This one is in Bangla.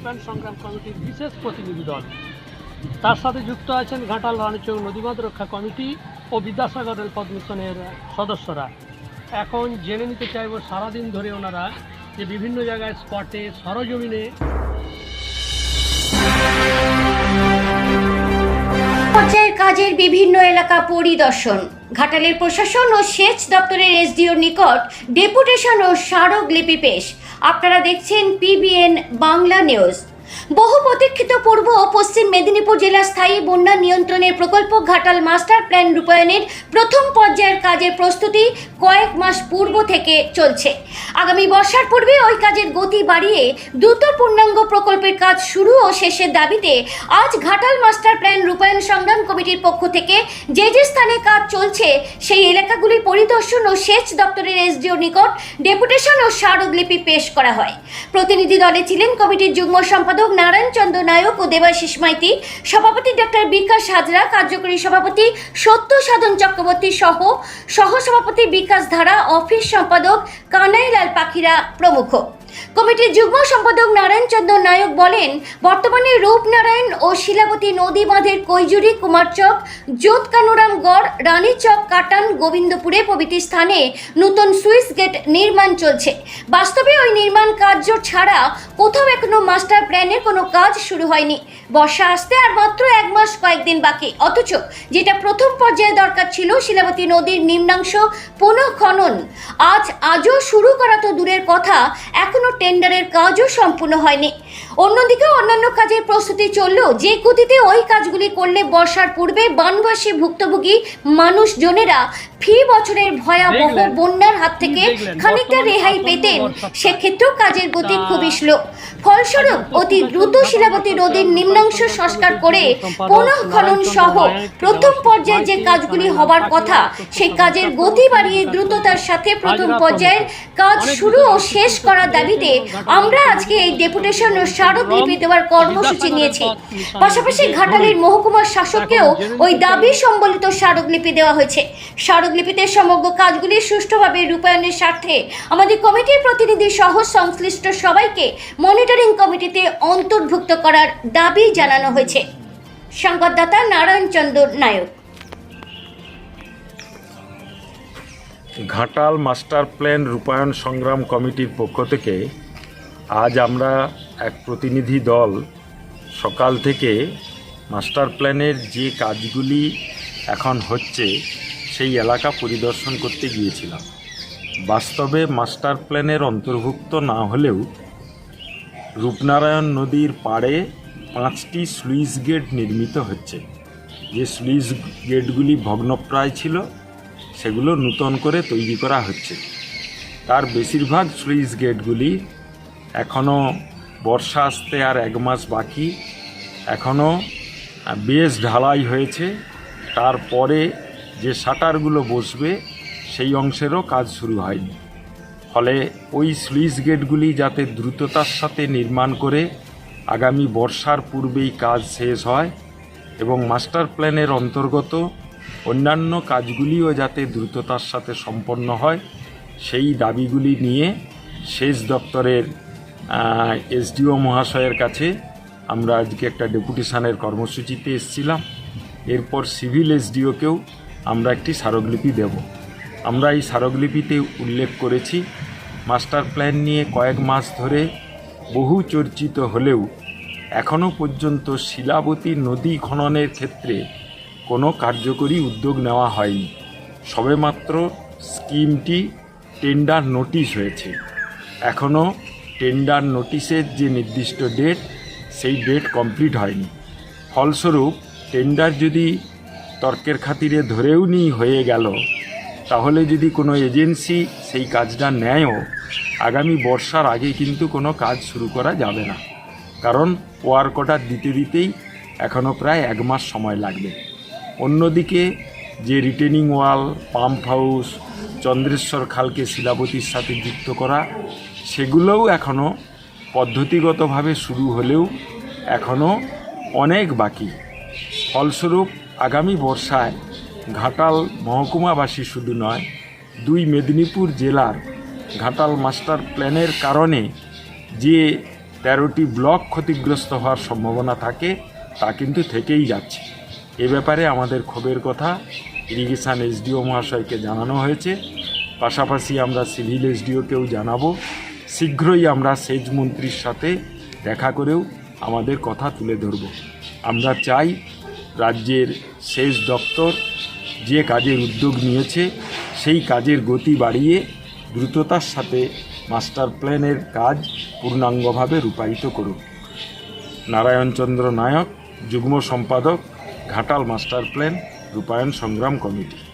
রূপায়ণ সংগ্রাম কমিটির বিশেষ প্রতিনিধি দল। তার সাথে যুক্ত আছেন ঘাটাল রানীচৌক নদীবাঁধ রক্ষা কমিটি ও বিদ্যাসাগর রেলপথ মিশনের সদস্যরা। এখন জেনে নিতে চাইব সারাদিন ধরে ওনারা যে বিভিন্ন জায়গায় স্পটে সরজমিনে কাজের বিভিন্ন এলাকা পরিদর্শন। ঘাটালের প্রশাসন ও সেচ দপ্তরের এসডিওর নিকট ডেপুটেশন ও স্মারক লিপি পেশ। আপনারা দেখছেন পিবিএন বাংলা নিউজ বহু প্রতীক্ষিত পূর্ব পশ্চিম মেদিনীপুর জেলা স্থায়ী বন্যা নিয়ন্ত্রণের প্রকল্প ঘাটাল মাস্টার প্ল্যান রূপায়ণের প্রথম পর্যায়ের কাজের প্রস্তুতি কয়েক মাস পূর্ব থেকে চলছে। আগামী বর্ষার পূর্বে ওই কাজের গতি বাড়িয়ে দ্রুত পূর্ণাঙ্গ প্রকল্পের কাজ শুরু ও শেষের দাবিতে আজ ঘাটাল মাস্টার প্ল্যান রূপায়ণ সংগ্রাম কমিটির পক্ষ থেকে যে যে স্থানে কাজ চলছে, সেই এলাকাগুলি পরিদর্শন ও সেচ দপ্তরের এসডিও নিকট ডেপুটেশন ও স্মারকলিপি পেশ করা হয়। প্রতিনিধি দলে ছিলেন কমিটির যুগ্ম সম্পাদক নারায়ণ চন্দ্র নায়ক ও দেবাশিস মাইতি, সভাপতি ডক্টর বিকাশ হাজরা কার্যকরী সভাপতি সত্য সাধন চক্রবর্তী সহ সহসভাপতি বিকাশ ধারা, অফিস সম্পাদক কানাইলাল পাখিরা প্রমুখ। কমিটির যুগ্ম সম্পাদক নারায়ণ চন্দ্র নায়ক বলেন, বর্তমানে রূপনারায়ণ ও শিলাবতী নদী বাঁধের কৈজুরি, কুমারচক জোতকানুরাম গড়, রানীচক, কাটান, গোবিন্দপুরে প্রভৃতি স্থানে নতুন সুইস গেট নির্মাণ চলছে। বাস্তবে ওই নির্মাণ কার্য ছাড়া কোথাও এখনও মাস্টার প্ল্যানের কোনো কাজ শুরু হয়নি। বর্ষা আসতে আর মাত্র এক মাস কয়েকদিন বাকি। অথচ যেটা প্রথম পর্যায়ে দরকার ছিল শিলাবতী নদীর নিম্নাংশ পুনঃ খনন আজ আজও শুরু করা তো দূরের কথা, এখনও টেন্ডারের কাজও সম্পূর্ণ হয়নি। অন্যদিকে অন্যান্য কাজের প্রস্তুতি চললেও যে গতিতে ওই কাজগুলি করলে বর্ষার পূর্বে বানবাসী ভুক্তভোগী মানুষজনেরা ফি বছরের ভয়াবহ বন্যার হাত থেকে খানিকটা রেহাই পেতেন। সেক্ষেত্রেও কাজের গতি খুবই স্লো ফলস্বরূপ অতি দ্রুত শিলাবতী নদীর নিম্নাংশ সংস্কার করে পুনঃ খনন সহ প্রথম পর্যায়ে যে কাজগুলি হবার কথা, সেই কাজের গতি বাড়িয়ে দ্রুততার সাথে প্রথম পর্যায়ের কাজ শুরু ও শেষ করার দাবিতে আমরা আজকে এই ডেপুটেশন ও স্মারকলিপি দেওয়ার কর্মসূচি নিয়েছি। পাশাপাশি ঘাটালের মহকুমার শাসককেও ওই দাবি সম্বলিত স্মারকলিপি দেওয়া হয়েছে। স্মারকলিপিতে সমগ্র কাজগুলি সুষ্ঠুভাবে রূপায়ণের স্বার্থে আমাদের কমিটির প্রতিনিধি সহ সংশ্লিষ্ট সবাইকে মনিটরিং কমিটিতে অন্তর্ভুক্ত করার দাবি জানানো হয়েছে। সংবাদদাতা নারায়ণ চন্দ্র নায়ক। ঘাটাল মাস্টার প্ল্যান রূপায়ণ সংগ্রাম কমিটির পক্ষ থেকে আজ আমরা এক প্রতিনিধি দল সকাল থেকে মাস্টার প্ল্যানের যে কাজগুলি এখন হচ্ছে সেই এলাকা পরিদর্শন করতে গিয়েছিলাম। বাস্তবে মাস্টার প্ল্যানের অন্তর্ভুক্ত না হলেও রূপনারায়ণ নদীর পাড়ে পাঁচটি স্লুইস গেট নির্মিত হচ্ছে। যে স্লুইস গেটগুলি ভগ্নপ্রায় ছিল, সেগুলো নূতন করে তৈরি করা হচ্ছে। তার বেশিরভাগ স্লুইস গেটগুলি এখনও বর্ষা আসতে আর এক মাস বাকি এখনও বেশ ঢালাই হয়েছে। তারপরে যে শাটারগুলো বসবে, সেই অংশেরও কাজ শুরু হয়নি। ফলে ওই স্লুইস গেটগুলি যাতে দ্রুততার সাথে নির্মাণ করে আগামী বর্ষার পূর্বেই কাজ শেষ হয় এবং মাস্টার প্ল্যানের অন্তর্গত অন্যান্য কাজগুলিও যাতে দ্রুততার সাথে সম্পন্ন হয়, সেই দাবিগুলি নিয়ে সেচ দপ্তরের এসডিও মহাশয়ের কাছে আমরা আজকে একটা ডেপুটেশনের কর্মসূচিতে এসেছিলাম। এরপর সিভিল এসডিওকেও আমরা একটি স্মারকলিপি দেব। আমরা এই স্মারকলিপিতে উল্লেখ করেছি, মাস্টার প্ল্যান নিয়ে কয়েক মাস ধরে বহু চর্চিত হলেও এখনও পর্যন্ত শিলাবতী নদী খননের ক্ষেত্রে কোনো কার্যকরী উদ্যোগ নেওয়া হয়নি। সবেমাত্র স্কিমটি টেন্ডার নোটিশ হয়েছে। এখনও টেন্ডার নোটিশের যে নির্দিষ্ট ডেট, সেই ডেট কমপ্লিট হয়নি। ফলস্বরূপ, টেন্ডার যদি তর্কের খাতিরে ধরেও নি হয়ে গেল তাহলে যদি কোনো এজেন্সি সেই কাজটা নেয়ও, আগামী বর্ষার আগে কিন্তু কোনো কাজ শুরু করা যাবে না। কারণ ওয়ার্ক অর্ডার দিতে দিতেই এখনও প্রায় এক মাস সময় লাগবে। অন্যদিকে যে retaining wall, pump house, Chandreswar খালকে শিলাবতীর সাথে যুক্ত করা, সেগুলোও এখনও পদ্ধতিগতভাবে শুরু হলেও এখনও অনেক বাকি। ফলস্বরূপ আগামী বর্ষায় ঘাটাল মহকুমাবাসী শুধু নয়, দুই মেদিনীপুর জেলার ঘাটাল মাস্টার প্ল্যানের কারণে যে তেরোটি ব্লক ক্ষতিগ্রস্ত হওয়ার সম্ভাবনা থাকে, তা কিন্তু থেকেই যাচ্ছে। এ ব্যাপারে আমাদের ক্ষোভের কথা ইরিগেশন এসডিও মহাশয়কে জানানো হয়েছে। পাশাপাশি আমরা সিভিল এসডিওকেও জানাব। শীঘ্রই আমরা সেচ মন্ত্রীর সাথে দেখা করেও আমাদের কথা তুলে ধরব। আমরা চাই রাজ্যের সেচ দপ্তর যে কাজের উদ্যোগ নিয়েছে, সেই কাজের গতি বাড়িয়ে দ্রুততার সাথে মাস্টার প্ল্যানের কাজ পূর্ণাঙ্গভাবে রূপায়িত করুক নারায়ণচন্দ্র নায়ক, যুগ্ম সম্পাদক, ঘাটাল মাস্টার প্ল্যান রূপায়ণ সংগ্রাম কমিটি।